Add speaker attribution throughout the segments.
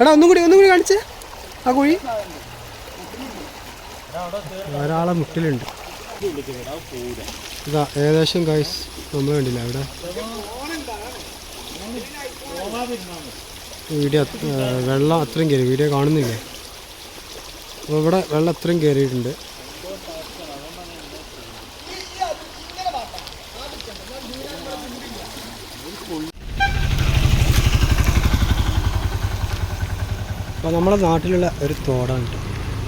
Speaker 1: എടാ ഒന്നും കൂടി ഒന്നും കൂടി കാണിച്ചേ. ആ കുഴി. ധാരാളം മുട്ടിലുണ്ട്. ഇതാ ഏകദേശം ഗൈസ് നമ്മൾ കണ്ടില്ല അവിടെ? വീഡിയോ വെള്ളം അത്രയും കയറി വീഡിയോ കാണുന്നില്ലേ? അപ്പോൾ ഇവിടെ വെള്ളം അത്രയും കയറിയിട്ടുണ്ട്. അപ്പോൾ നമ്മുടെ നാട്ടിലുള്ള ഒരു തോടാണ് കേട്ടോ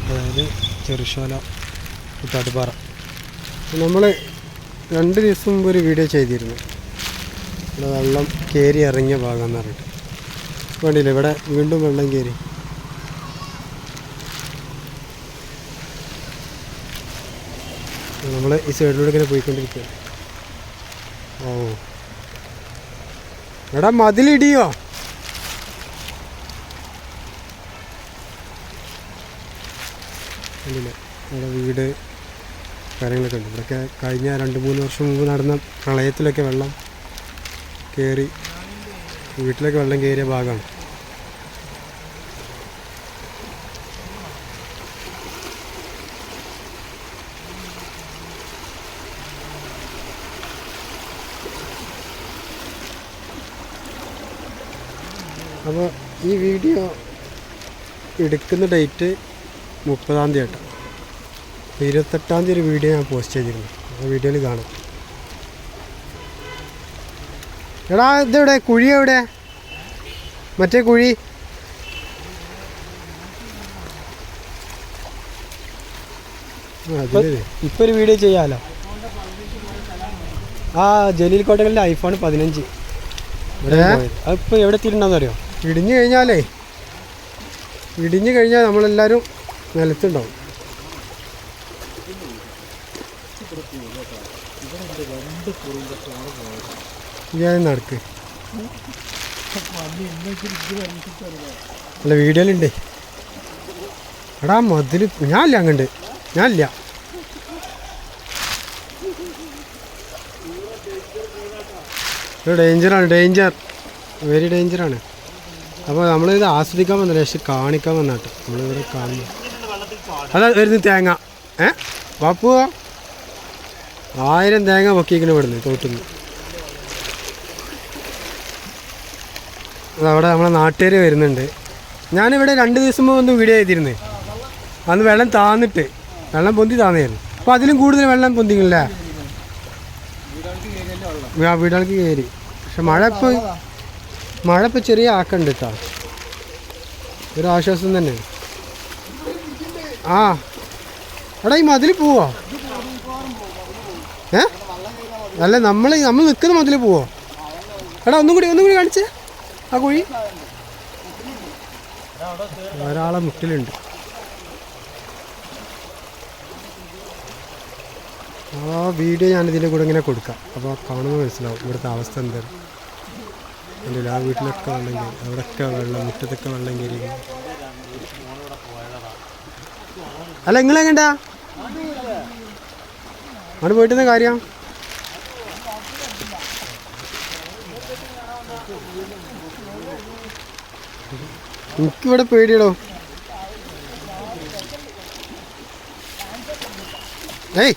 Speaker 1: അതായത് ചെറുശോല കുത്താട്ടുപാറ നമ്മൾ രണ്ട് ദിവസം മുമ്പ് ഒരു വീഡിയോ ചെയ്തിരുന്നു. ഇവിടെ വെള്ളം കയറി ഇറങ്ങിയ ഭാഗം എന്ന് പറഞ്ഞിട്ട്. വേണ്ടിയില്ല ഇവിടെ വീണ്ടും വെള്ളം കയറി നമ്മൾ ഈ സൈഡിലൂടെ ഇങ്ങനെ പോയിക്കൊണ്ടിരിക്കുക ഓ. എടാ മതിലിടിയോ? കണ്ടില്ലേ? അവിടെ വീട് കാര്യങ്ങളൊക്കെ ഉണ്ട്. ഇവിടെയൊക്കെ കഴിഞ്ഞ രണ്ട് മൂന്ന് വർഷം മുമ്പ് നടന്ന പ്രളയത്തിലൊക്കെ വെള്ളം കയറി വീട്ടിലൊക്കെ വെള്ളം കയറിയ ഭാഗമാണ്. അപ്പോൾ ഈ വീഡിയോ എടുക്കുന്ന ഡേറ്റ് മുപ്പതാം തീയതി ആട്ടോ അപ്പോൾ ഇരുപത്തെട്ടാം തീയതി ഒരു വീഡിയോ ഞാൻ പോസ്റ്റ് ചെയ്തിരുന്നു. ആ വീഡിയോയിൽ കാണാം. എടാ ഇതെവിടെ? കുഴി എവിടെ? മറ്റേ കുഴി. ഇപ്പൊ ഒരു വീഡിയോ ചെയ്യാലോ? ആ ജലീൽ കോട്ടകളിലെ ഐഫോൺ പതിനഞ്ച്. ഇപ്പൊ എവിടെ എത്തിയിട്ടുണ്ടെന്ന് അറിയോ ഇടിഞ്ഞു കഴിഞ്ഞാലേ. ഇടിഞ്ഞു കഴിഞ്ഞാൽ നമ്മളെല്ലാവരും നിലത്തുണ്ടാവും. ഞാൻ നടക്ക്. അല്ല വീഡിയോയിലുണ്ട്. എടാ മതിൽ ഞാനില്ല അങ്ങണ്ട് ഞാനില്ല. ഡേഞ്ചറാണ് ഡേഞ്ചർ. വെരി ഡേഞ്ചറാണ്. അപ്പോൾ നമ്മളിത് ആസ്വദിക്കാൻ വന്നില്ല പക്ഷെ കാണിക്കാൻ വന്നാട്ടോ നമ്മളിവിടെ കാണുന്നു. അതാ വരുന്ന തേങ്ങ. ഏ? വാപ്പുവോ ആയിരം തേങ്ങ പൊക്കിക്കണ ഇവിടുന്ന് തോട്ടുന്നു. അവിടെ നമ്മളെ നാട്ടുകാർ വരുന്നുണ്ട്. ഞാനിവിടെ രണ്ട് ദിവസം മുമ്പ് ഒന്ന് വീഡിയോ ചെയ്തിരുന്നേ. അന്ന് വെള്ളം താന്നിട്ട് വെള്ളം പൊന്തി താന്നായിരുന്നു അപ്പോൾ അതിലും കൂടുതൽ വെള്ളം പൊന്തിക്കില്ലേ ആ വീടുകൾക്ക് കയറി. പക്ഷെ മഴ ഇപ്പോൾ മഴ ഇപ്പോൾ ചെറിയ ആക്കണ്ട് കേട്ടോ ഒരു ആശ്വാസം തന്നെ ആ. എടാ ഈ മതിൽ പോവോ? ഏ? അല്ല നമ്മൾ നമ്മൾ നിൽക്കുന്ന മതിൽ പോവോ? എടാ ഒന്നും കൂടി ഒന്നും കൂടി കാണിച്ചേ. ആ കുഴി. ധാരാളം മുട്ടിലുണ്ട്. ആ വീഡിയോ ഞാൻ ഇതിന്റെ കൂടെ ഇങ്ങനെ കൊടുക്കാം. അപ്പോൾ കാണുമ്പോൾ മനസ്സിലാവും ഇവിടുത്തെ അവസ്ഥ എന്താണ്. എന്റെ ആ വീട്ടിലൊക്കെ വെള്ളം കയറി അവിടെയൊക്കെ വെള്ളം മുറ്റത്തൊക്കെ വെള്ളം കയറി. അല്ല നിങ്ങളെങ്ങണ്ടാ അവിടെ പോയിട്ട് കാര്യം? എനിക്കിവിടെ പേടിയടോ. ഏയ്.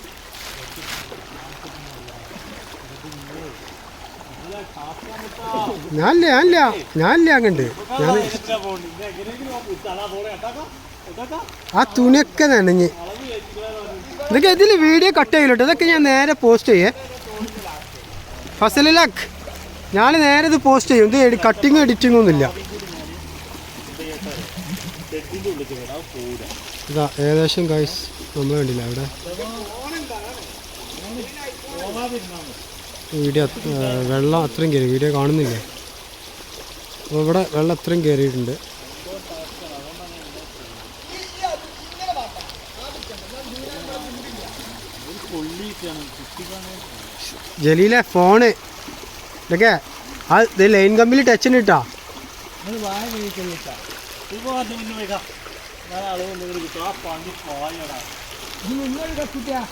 Speaker 1: ഞാനില്ല ഞാനില്ല. ഞാനില്ല അങ്ങണ്ട് ഞാൻ ആ തുണിയൊക്കെ നനഞ്ഞ്. ഇതൊക്കെ ഇതിൽ വീഡിയോ കട്ട് ചെയ്യലോട്ടോ ഇതൊക്കെ ഞാൻ നേരെ പോസ്റ്റ് ചെയ്യേ. ഫസലിലാക്ക് ഞാൻ നേരെ ഇത് പോസ്റ്റ് ചെയ്യും. ഇത് കട്ടിങ്ങും എഡിറ്റിങ്ങും ഒന്നുമില്ല. ഇതാ ഏകദേശം ഗൈസ് നമ്മൾ കണ്ടില്ല അവിടെ? വീഡിയോ വെള്ളം അത്രയും കയറി വീഡിയോ കാണുന്നില്ലേ? അപ്പോൾ ഇവിടെ വെള്ളം അത്രയും കയറിയിട്ടുണ്ട് ജലീലെ ഫോണ്. ഇതൊക്കെ ആ ഇത് ലൈൻ കമ്പിൽ ടച്ച് ഇട്ടാ.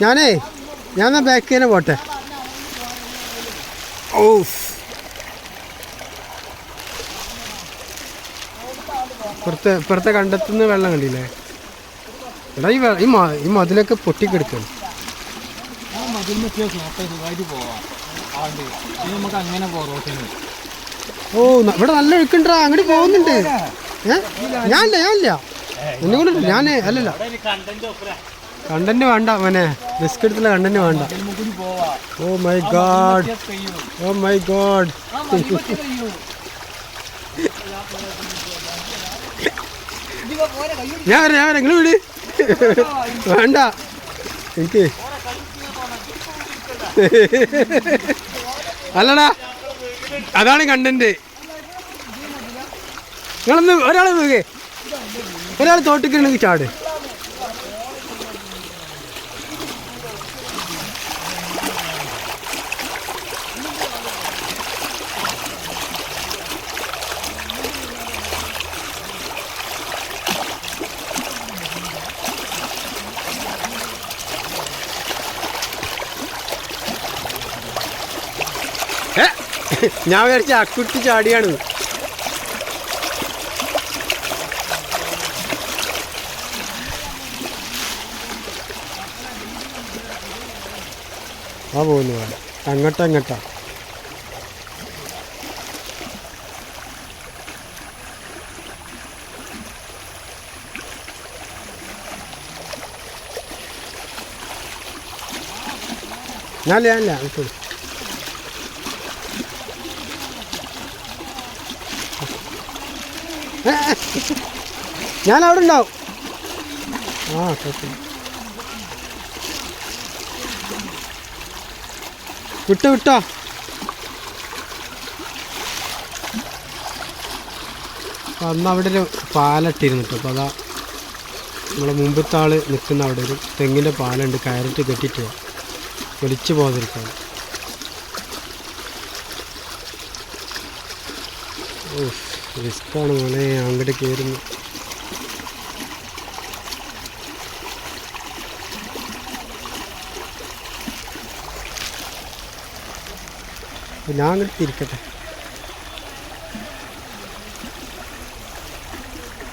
Speaker 1: ഞാനേ ഞാൻ ബാക്ക് തന്നെ പോട്ടെ. ഓ പുറത്ത് ഇപ്പുറത്തെ കണ്ടെത്തുന്ന വെള്ളം കണ്ടില്ലേ? എടാ ഈ ഈ മതിലൊക്കെ പൊട്ടിക്കെടുക്കണം
Speaker 2: ആ മതിൽ വെച്ച് നോക്കാൻ സുഖമായിട്ട് പോവാം ആണ്ട് ഇനി നമുക്ക് അങ്ങനെ പോവാം റോട്ടിന്
Speaker 1: ഓ ഇവിടെ നല്ല ഒഴുക്കുണ്ടാ. അങ്ങോട്ട് പോകുന്നുണ്ട്. ഞാനില്ല ഞാനില്ല. എന്നെ കൊണ്ടില്ല ഞാൻ അല്ലല്ല. കണ്ടന്റ് വേണ്ട മോനെ. റിസ്ക് എടുത്തുള്ള കണ്ടന്റ് വേണ്ട. Oh my god oh my god ഞാൻ വരാം ഞാൻ വരാം. നിങ്ങൾ വിട്. വേണ്ട. എനിക്ക് അല്ലടാ അതാണ് കണ്ടന്റ് നിങ്ങളൊന്ന് ഒരാളെ വീകേ ഒരാൾ തോട്ടിക്കണെങ്കിൽ ചാട് ഏ, ഞാൻ വിചാരിച്ച അക്കുട്ടി ചാടിയാണ്. ആ പോകുന്നു വേണം അങ്ങോട്ടാ അങ്ങോട്ടാ. ഞാൻ അല്ല നിൽക്കുള്ളൂ ഞാൻ അവിടെ ഉണ്ടാവും ആ കുഴപ്പമില്ല വിട്ടോ വിട്ടോ? അന്ന് അവിടെ ഒരു പാലട്ടിരുന്നു കേട്ടോ അപ്പോൾ അതാ നമ്മളെ മുമ്പത്തെ ആൾ നിൽക്കുന്ന അവിടെ ഒരു തെങ്ങിന്റെ പാലുണ്ട് കയറിട്ട് കെട്ടിയിട്ട് ഒലിച്ചു പോകാതിരിക്കാൻ റിസ്ക്കാണ് മോനെ അങ്ങോട്ട് കയറുന്നു ഞാൻ അങ്ങോട്ട് തിരിക്കട്ടെ.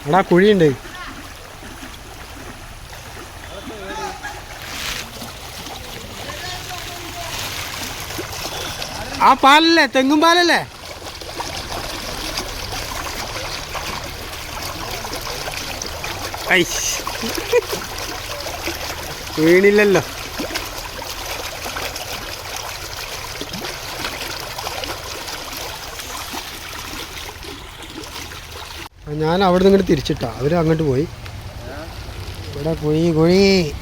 Speaker 1: എടാ കുഴിയുണ്ട്. ആ പാലല്ലേ തെങ്ങും പാലല്ലേ? ഐ. വീണില്ലല്ലോ. ഞാൻ അവിടെ നിന്ന് ഇങ്ങോട്ട് തിരിച്ചിട്ടാ. അവർ അങ്ങോട്ട് പോയി. ഇവിടെ കുഴി കുഴി.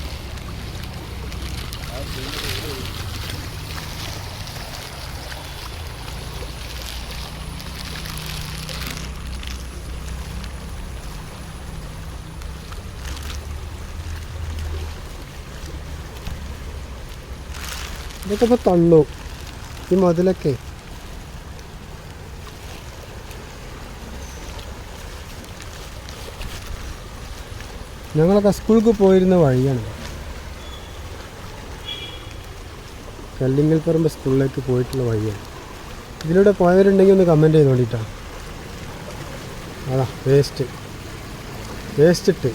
Speaker 1: ഇതൊക്കെ ഇപ്പോൾ തള്ളു. ഈ മതിലൊക്കെ. ഞങ്ങളൊക്കെ സ്കൂൾക്ക് പോയിരുന്ന വഴിയാണ് കല്ലിങ്ങൽ പറമ്പ് സ്കൂളിലേക്ക് പോയിട്ടുള്ള വഴിയാണ്. ഇതിലൂടെ പോയവരുണ്ടെങ്കിൽ ഒന്ന് കമന്റ് ചെയ്ത് വേണ്ടിയിട്ടാണ് അതാ വേസ്റ്റ് വേസ്റ്റ് ഇട്ട്.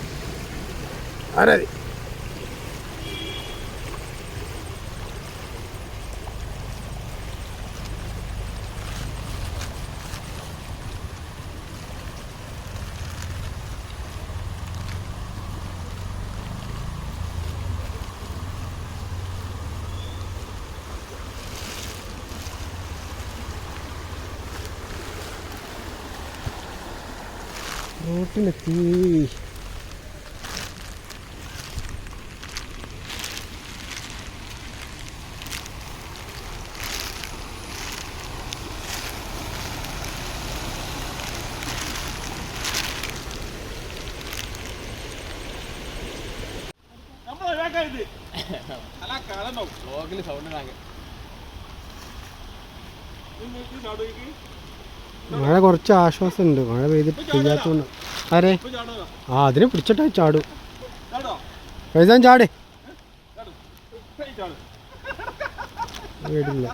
Speaker 1: റോട്ടിലെത്തി.
Speaker 2: ബ്ലോഗിൽ സൗണ്ട് ഇടാங்க
Speaker 1: മഴ കുറച്ച് ആശ്വാസമുണ്ട്. മഴ പെയ്തിട്ട് പെയ്യാത്തതുകൊണ്ട് ആരെ? ആ അതിനെ പിടിച്ചിട്ടാ ചാടും. പൈസ ചാട്. വീടില്ല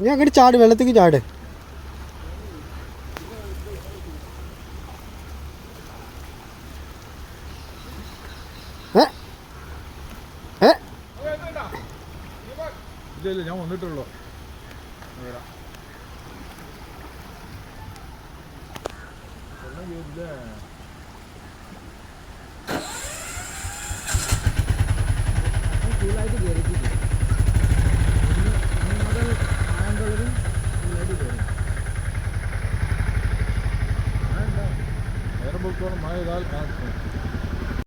Speaker 2: നീ അങ്ങോട്ട് ചാട് വെള്ളത്തേക്ക് ചാട്.
Speaker 3: 네.